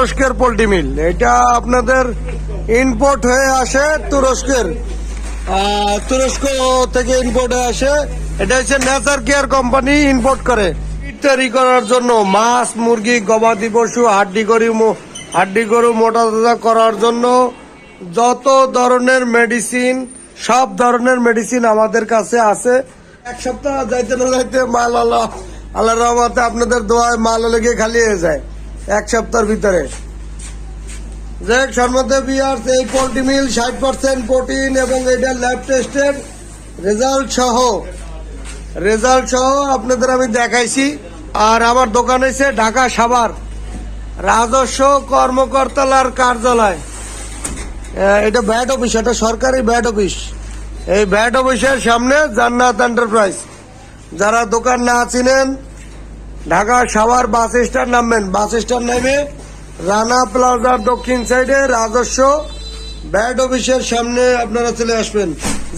তুরস্কের পোল্ট্রি মিল। এটা আপনাদের ইম্পোর্ট হয়ে আসে তুরস্কের। তুরস্ক থেকে ইম্পোর্ট হয়ে আসে। এটা হচ্ছে নেচার কেয়ার কোম্পানি ইম্পোর্ট করে। তৈরি করার জন্য মাছ, মুরগি, গবাদি পশু, হাড্ডি গরু হাড্ডি গরু, মোটা তাজা করার জন্য যত ধরনের মেডিসিন সব ধরনের মেডিসিন আমাদের কাছে আছে। এক সপ্তাহ যাইতে না যাইতে মাল আল্লাহ আল্লাহ রহমতে আপনাদের দোয়ায় মাল লেগে খালি হয়ে যায়। এক সপ্তাহের ভিতরে। দেখ সর্বদে বিয়ার্স, এই পোল্ট্রি মিল ষাট পার্সেন্ট প্রোটিন এবং এটা ল্যাব টেস্টের রেজাল্ট সহ। রেজাল্ট সহ আপনাদের আমি দেখাইছি। আর আমার দোকান হয়েছে ঢাকা সাভার, রাজস্ব কর্মকর্তালার কার্যালয়। এটা ব্যাট অফিস, এটা সরকারি ব্যাট অফিস। এই ব্যাট অফিসের সামনে জান্নাত এন্টারপ্রাইজ। যারা দোকান না চিনেন ঢাকা সাভার বাস স্ট্যান্ড নামবেন। বাস স্ট্যান্ড নেমে রানা প্লাজার দক্ষিণ সাইডে রাজস্ব ব্যাট অফিসের সামনে আপনারা চলে আসবেন।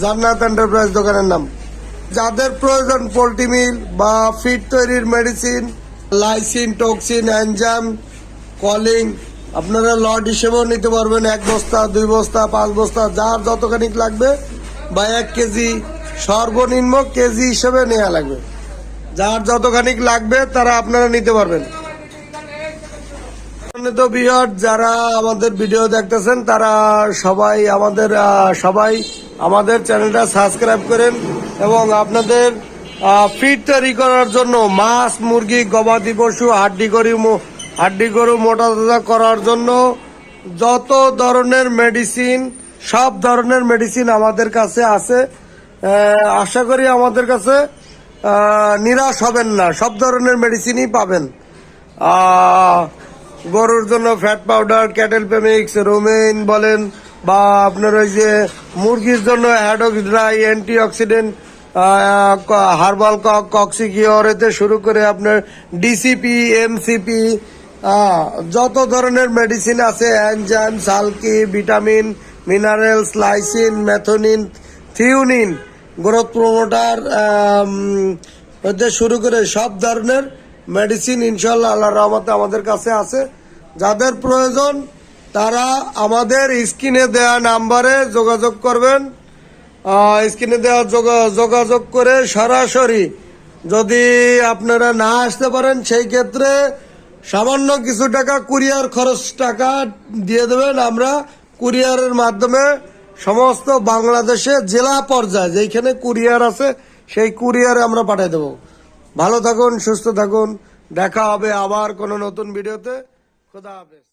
জান্নাত এন্টারপ্রাইজ দোকানের নাম। যাদের প্রয়োজন পোলট্রি মিল বা ফিড তৈরির medicine, lysine, toxin, enzyme, choline, আপনারা লট হিসেবেও নিতে পারবেন। এক বস্তা, দুই বস্তা, পাঁচ বস্তা, যার যতখানি লাগবে বা এক কেজি সর্বনিম্ন কেজি হিসেবে নেওয়া লাগবে। যার যতখানিক লাগবে তারা আপনারা নিতে পারবেন। বিহার, যারা আমাদের ভিডিও দেখতেছেন, তারা সবাই আমাদের সবাই আমাদের চ্যানেলটা সাবস্ক্রাইব করেন এবং আপনাদের ফিড তৈরি করার জন্য মাছ, মুরগি, গবাদি পশু, হাড্ডি গরু হাড্ডি গরু, মোটা তাজা করার জন্য যত ধরনের মেডিসিন সব ধরনের মেডিসিন আমাদের কাছে আছে। আশা করি আমাদের কাছে নিরাশ হবেন না। সব ধরনের মেডিসিনই পাবেন। গরুর জন্য ফ্যাট পাউডার ক্যাটেল পেমিক্স রোমেইন বলেন, বা আপনার ওই যে মুরগির জন্য হ্যাডোক্সড্রাই অ্যান্টি অক্সিডেন্ট হার্বাল কক্সিকিওর এতে শুরু করে আপনার ডিসিপি এমসিপি যত ধরনের মেডিসিন আছে enzyme সালকি vitamin minerals lysine methionine threonine growth promoter শুরু করে সব ধরনের মেডিসিন ইনশাল্লাহ আল্লাহ রহমতে আমাদের কাছে আছে। যাদের প্রয়োজন, তারা আমাদের স্ক্রিনে দেওয়া নাম্বারে যোগাযোগ করবেন। স্ক্রিনে দেওয়া যোগা- যোগাযোগ করে সরাসরি যদি আপনারা না আসতে পারেন, সেই ক্ষেত্রে সামান্য কিছু টাকা, কুরিয়ার খরচ টাকা দিয়ে দেবেন। আমরা কুরিয়ারের মাধ্যমে সমস্ত বাংলাদেশে জেলা পর্যায়ে যেখানে কুরিয়ার আছে, সেই কুরিয়ারে আমরা পাঠিয়ে দেব। ভালো থাকুন, সুস্থ থাকুন। দেখা হবে আবার কোনো নতুন ভিডিওতে। খোদা হাফেজ।